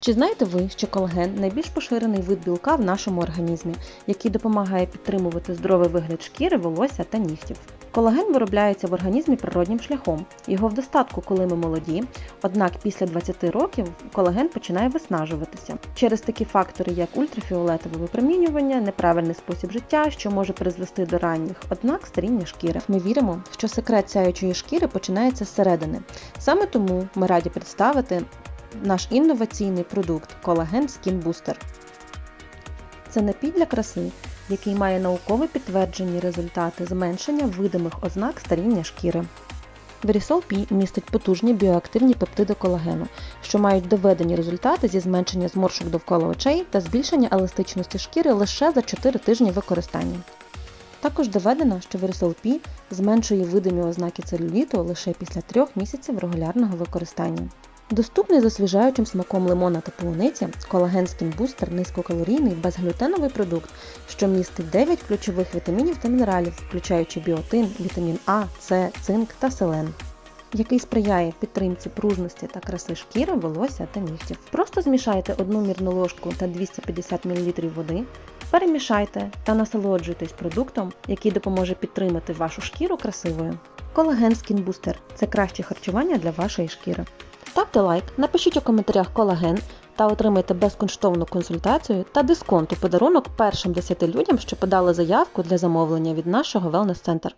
Чи знаєте ви, що колаген найбільш поширений вид білка в нашому організмі, який допомагає підтримувати здоровий вигляд шкіри, волосся та нігтів? Колаген виробляється в організмі природнім шляхом. Його в достатку, коли ми молоді, однак після 20 років колаген починає виснажуватися через такі фактори, як ультрафіолетове випромінювання, неправильний спосіб життя, що може призвести до ранніх ознак старіння шкіри. Ми віримо, що секрет сяючої шкіри починається зсередини. Саме тому ми раді представити наш інноваційний продукт Collagen Skin Booster. Це напій для краси, який має науково підтверджені результати зменшення видимих ознак старіння шкіри. Verisol P містить потужні біоактивні пептиди колагену, що мають доведені результати зі зменшення зморшок довкола очей та збільшення еластичності шкіри лише за 4 тижні використання. Також доведено, що Verisol P зменшує видимі ознаки целюліту лише після 3 місяців регулярного використання. Доступний з освіжаючим смаком лимона та полуниці, колаген Skin низькокалорійний безглютеновий продукт, що містить 9 ключових вітамінів та мінералів, включаючи біотин, вітамін А, С, цинк та селен, який сприяє підтримці пружності та краси шкіри, волосся та нігтів. Просто змішайте одну мірну ложку та 250 мл води, перемішайте та насолоджуйтесь продуктом, який допоможе підтримати вашу шкіру красивою. Колаген Skin це краще харчування для вашої шкіри. Ставте лайк, напишіть у коментарях колаген та отримайте безкоштовну консультацію та дисконт у подарунок першим 10 людям, що подали заявку для замовлення від нашого Wellness Center.